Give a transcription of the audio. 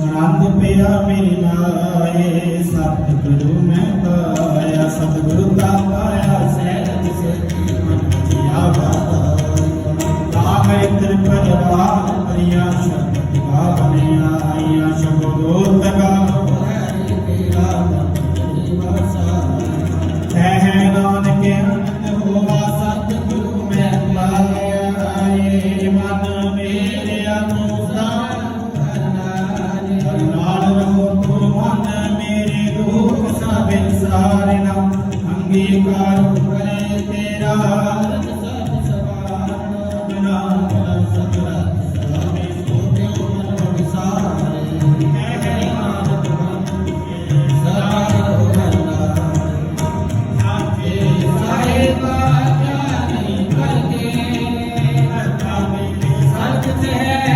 ਰੰਗ ਪਿਆ ਮੇਰੇ ਨਾਏ ਸਤਿਗੁਰੂ ਮੈਂ ਪਾਇਆ, ਸਤਿਗੁਰੂ ਦਾ ਪਾਇਆ, ਸਹਿਜ ਸੇ ਮਨ ਜਿਆ ਬਾਤਾ ਕਾਮੇ ਤੇਰੇ ਪਰਵਾਰ ਪ੍ਰਿਆ ਸਤਿਗਾ ਬਨਿਆ ਆਇਆ ਸ਼ਬਦੋ ਤਗਾ ਹੈ ਨਾਨਕਿਆ ਮਨ ਮੇਰੇ ਅਨੁਸਾਰ Yeah.